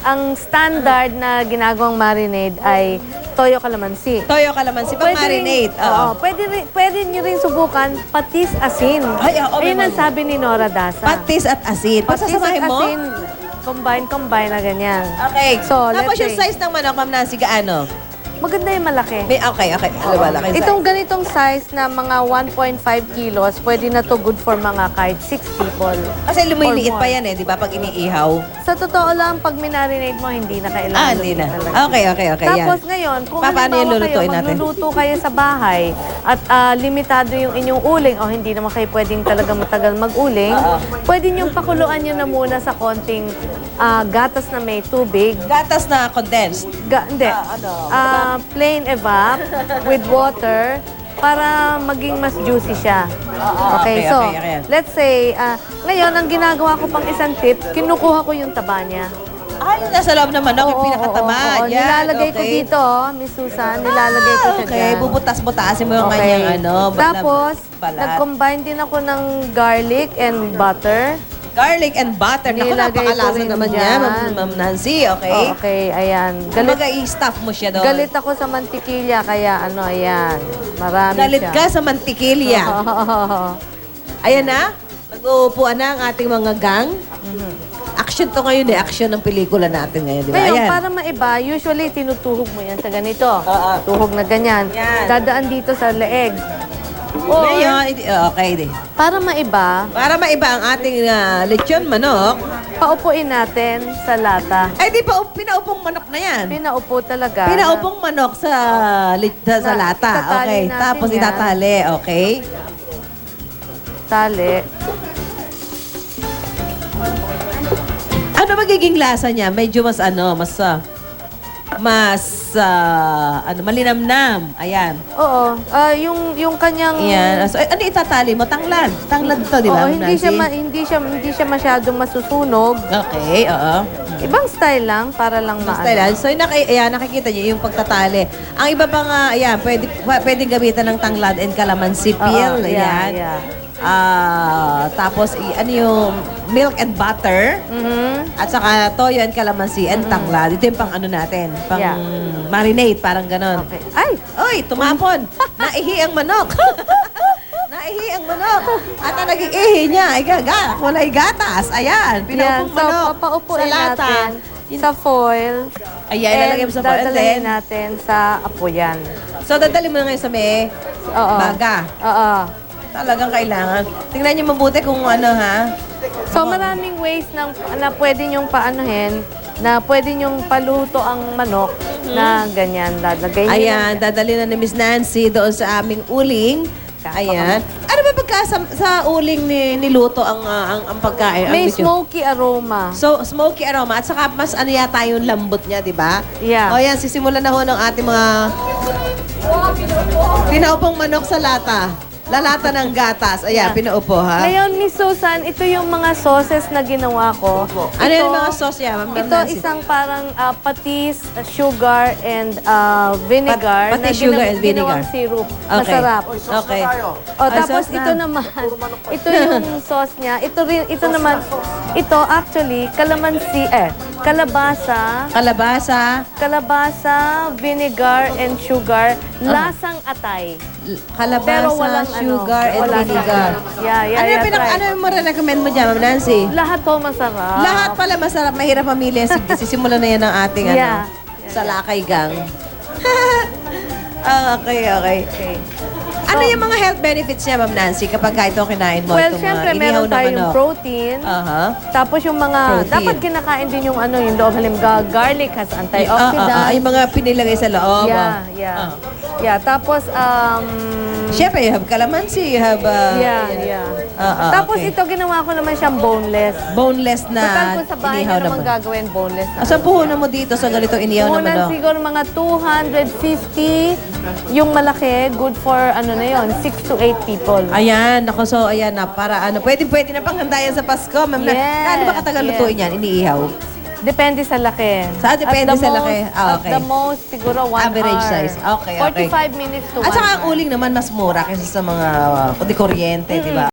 ang standard na ginagawang marinade ay toyo calamansi. Toyo kalamansi, pang marinate. Rin, oo, pwede, rin, pwede nyo rin subukan patis asin. Ay, oo, Ayun ang sabi ni Nora Dasa. Patis at asin. Patis at Pasasamahin mo? asin, combine-combine na ganyan. Okay. So, Tapos let's yung say- size ng manok, Ma'am Nancy, gaano? Maganda yung malaki. May, okay, okay. Ano ba, laki Itong ganitong size na mga 1.5 kilos, pwede na to good for mga kahit 6 people. Kasi lumiliit pa yan eh, di ba? Pag iniihaw. Sa totoo lang, pag minarinate mo, hindi na kailangan. Ah, hindi na. talaga. Okay, okay, okay. Tapos yan. ngayon, kung Pa- paano halimbawa yung lulutuin kayo, natin? magluluto kayo sa bahay at ah, limitado yung inyong uling o hindi naman kayo pwedeng talaga matagal mag-uling, Oo. pwede niyong pakuluan nyo na muna sa konting ah, gatas na may tubig. Gatas na condensed. Ga, hindi. Ah, ano? Ah, plain evap with water para maging mas juicy siya. Ah, okay, okay, so, okay, okay. let's say, ah, ngayon, ang ginagawa ko pang isang tip, kinukuha ko yung taba niya. Ay, nasa loob ng manok, yung Oo, pinakatama. oo, oo. Yan, Nilalagay ko okay. dito, oh, Miss Susan, nilalagay ko siya Okay, dyan. bubutas-butasin mo yung kanyang ano. Tapos, balat. nag-combine din ako ng garlic and butter. Garlic and butter. Naku, Nilagay ko napakalasa rin naman dyan. niya, Ma'am Ma'am Nancy, okay? Oh, okay, ayan. Galit, Kumbaga, i-stuff mo siya doon. galit ako sa mantikilya, kaya ano, ayan. Marami Galit siya. ka sa mantikilya. Ayan na, nag-uupuan na ang ating mga gang. Mhm. Action to ngayon eh, action ng pelikula natin ngayon, di ba? Ngayon, Ayan. para maiba, usually tinutuhog mo yan sa ganito. Oo. Tuhog na ganyan. Yan. Dadaan dito sa leeg. Or, Ngayon, hindi- okay di. para maiba, Para maiba ang ating ah, lechon manok, paupuin natin sa lata. ay di pa pinaupong manok na yan. Pinaupo talaga. Pinaupong manok sa, lit- sa, sa Na- lata. Okay. natin Tapos yan. itatali. Okay. Tali. Ano magiging lasa niya? Medyo mas ano, mas ah, mas ah, ano, malinamnam. Ayan. Oo. Ah, yung, yung kanyang... Ayan. So, ano itatali mo? Tanglad. Tanglad to, di ba? Oo, hindi siya, Nancy? ma- hindi siya hindi siya masyadong masusunog. Okay, oo. Ibang style lang para lang maano. Thailand. So, yung naki, ayan, nakikita niyo yung pagtatali. Ang iba pang, ah, ayan, pwede, pwedeng gamitan ng tanglad and calamansi peel. Oo, yeah, ayan. yeah. Ah, tapos, i- ano yung milk and butter. Mhm. At saka toyo and calamansi and tanglad. Ito yung pang ano natin. Pang Yeah. marinate, parang ganon. Okay. Ay! Oy, tumapon. Naihi ang manok. Naihi ang manok. At ang naging ihi niya ay gaga. Kulay gatas. Ayan, Yan. pinaupong So, manok. papaupuin sa lata. natin sa foil. Ayan, ilalagay mo sa foil. And dadalhin then, natin sa apoyan. so dadali mo na ngayon sa may Oo. baga. Oo. Talagang kailangan. Tingnan niyo mabuti kung ano ha. So, maraming ways ng, na pwede nyong paanuhin, na pwede nyong paluto ang manok na ganyan. Lalagay nyo Ayan, dadali na ni Miss Nancy doon sa aming uling. Ayan. Ano ba pagka sa, sa uling ni, niluto ang, ah, ang, ang pagkain? ang May medyo- smoky aroma. So, smoky aroma. At saka mas ano yata yung lambot niya, di ba? Yeah. O yan, sisimulan na ho ng ating mga pinaupong manok sa lata. Lalata ng gatas. Ayan, Yeah. pinaupo ha. Ngayon, Miss Susan, ito yung mga sauces na ginawa ko. Ano Ito- yung mga sauce yan? Ma'am Ito Nancy? isang parang ah, patis, ah, sugar, and ah, vinegar Pat- patis, na sugar, and ginawang vinegar. syrup. Okay. Masarap. Okay. O, Ay, tapos sauce na. ito naman, ito yung sauce niya. Ito rin, ito naman, ito actually, kalamansi, eh, kalabasa, Kalabasa, kalabasa, vinegar, and sugar, lasang atay. l- kalabasa, walang sugar, ano, and walang vinegar. Yeah, yeah, ano yung yeah, pinaka, try. ano yung recommend mo dyan, Ma'am Nancy? Lahat to masarap. Lahat pala masarap, mahirap pamilya. Sige, sisimulan na yan ang ating Yeah. ano, sa Lakay Gang. Ah, okay, okay. Okay. Ano yung mga health benefits niya, Ma'am Nancy, kapag ka ito kinain mo? Well, itong syempre, mga inihaw meron na tayong manok? protein. Aha. Tapos yung mga, Protein. dapat kinakain din yung ano, yung loob. Halimbawa, garlic has Ah, ah, antioxidant. ah, yung mga pinilagay sa loob. yeah, ah. yeah. Ah. Yeah, tapos, um, Siyempre, you have calamansi, you have... ah, yeah, yeah. Ah, ah, tapos okay. ito, ginawa ko naman siyang boneless. Boneless Total na kung sa bahay inihaw na na naman manok. gagawin boneless. Ah, saan puhunan mo dito sa ganitong inihaw na Unan manok? siguro mga 250. Yung malaki, good for ano na yon 6 to 8 people. Ayan, ako so, ayan na, para ano, pwede, pwede na panghandayan sa Pasko, ma'am. Yes, Gaano ba katagal yes. lutuin yan? Iniihaw? Depende sa laki. Sa- depende At the sa most- laki. Ah, okay. At the most, siguro one Average hour. size. Okay, okay. 45 minutes to At one saka ang uling naman mas mura kaysa sa mga uh, kuryente, di ba?